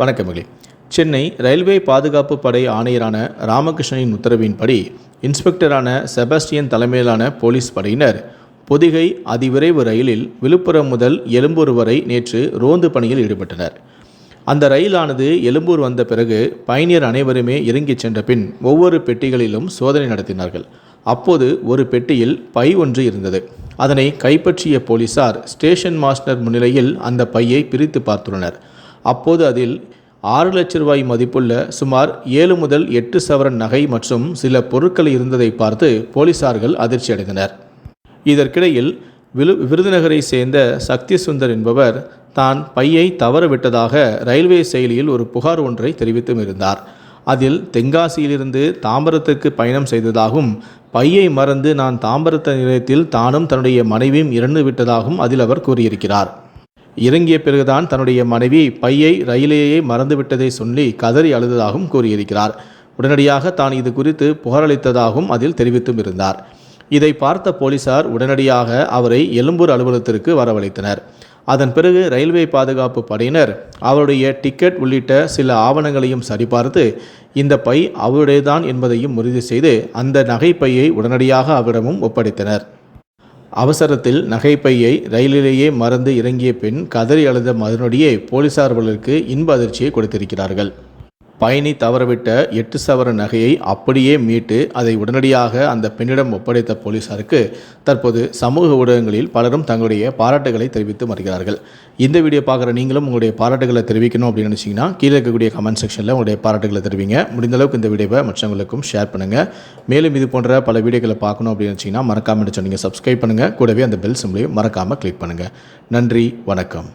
வணக்கமிகளே Chennai railway பாதுகாப்பு படை ஆணையரான ராமகிருஷ்ணனின் உத்தரவின்படி இன்ஸ்பெக்டரான செபாஸ்டியன் தலைமையிலான போலீஸ் படையினர் பொதிகை அதிவிரைவு ரயிலில் விழுப்புரம் முதல் எழும்பூர் வரை நேற்று ரோந்து பணியில் ஈடுபட்டனர். அந்த ரயிலானது எழும்பூர் வந்த பிறகு பயணியர் அனைவருமே இறங்கிச் சென்ற பின் ஒவ்வொரு பெட்டிகளிலும் சோதனை நடத்தினார்கள். அப்போது ஒரு பெட்டியில் பை ஒன்று இருந்தது. அதனை கைப்பற்றிய போலீசார் ஸ்டேஷன் மாஸ்டர் முன்னிலையில் அந்த பையை பிரித்து பார்த்துள்ளனர். அப்போது அதில் ஆறு லட்ச ரூபாய் மதிப்புள்ள சுமார் ஏழு முதல் எட்டு சவரன் நகை மற்றும் சில பொருட்கள் இருந்ததை பார்த்து போலீசார்கள் அதிர்ச்சி அடைந்தனர். இதற்கிடையில் விழு விருதுநகரை சேர்ந்த சக்தி சுந்தர் என்பவர் தான் பையை தவறவிட்டதாக ரயில்வே செயலியில் ஒரு புகார் ஒன்றை தெரிவித்தும் இருந்தார். அதில் தென்காசியிலிருந்து தாம்பரத்துக்கு பயணம் செய்ததாகவும் பையை மறந்து நான் தாம்பரத்த நிலையத்தில் தானும் தன்னுடைய மனைவியும் இறந்து விட்டதாகவும் அதில் அவர் கூறியிருக்கிறார். இறங்கிய பிறகுதான் தன்னுடைய மனைவி பையை ரயிலேயே மறந்துவிட்டதை சொல்லி கதறி அழுததாகவும் கூறியிருக்கிறார். உடனடியாக தான் இது குறித்து புகாரளித்ததாகவும் அதில் தெரிவித்தும் இருந்தார். இதை பார்த்த போலீசார் உடனடியாக அவரை எழும்பூர் அலுவலகத்திற்கு வரவழைத்தனர். அதன் பிறகு ரயில்வே பாதுகாப்பு படையினர் அவருடைய டிக்கெட் உள்ளிட்ட சில ஆவணங்களையும் சரிபார்த்து இந்த பை அவருடையதான் என்பதையும் உறுதி செய்து அந்த நகைப்பையை உடனடியாக அவரிடமும் ஒப்படைத்தனர். அவசரத்தில் நகைப்பையை ரயிலிலேயே மறந்து இறங்கிய பின் கதறி அழுத மறுநொடியே போலீசார்களுக்கு இன்ப அதிர்ச்சியை கொடுத்திருக்கிறார்கள். பயணி தவறவிட்ட எட்டு சவர நகையை அப்படியே மீட்டு அதை உடனடியாக அந்த பெண்ணிடம் ஒப்படைத்த போலீசாருக்கு தற்போது சமூக ஊடகங்களில் பலரும் தங்களுடைய பாராட்டுகளை தெரிவித்து வருகிறார்கள். இந்த வீடியோ பார்க்குற நீங்களும் உங்களுடைய பாராட்டுகளை தெரிவிக்கணும் அப்படின்னு நினச்சிங்கன்னா கீழே இருக்கக்கூடிய கமெண்ட் செக்ஷனில் உங்களுடைய பாராட்டுகளை தெரிவிங்க. முடிந்தளவுக்கு இந்த வீடியோவை மற்றவங்களுக்கும் ஷேர் பண்ணுங்கள் மேலும் இது போன்ற பல வீடியோக்களை பார்க்கணும் அப்படின்னு நினச்சிங்கன்னா மறக்காமல் சொன்னீங்க சப்ஸ்கிரைப் பண்ணுங்கள் கூடவே அந்த பெல் சிம்லையும் மறக்காமல் கிளிக் பண்ணுங்கள் நன்றி வணக்கம்.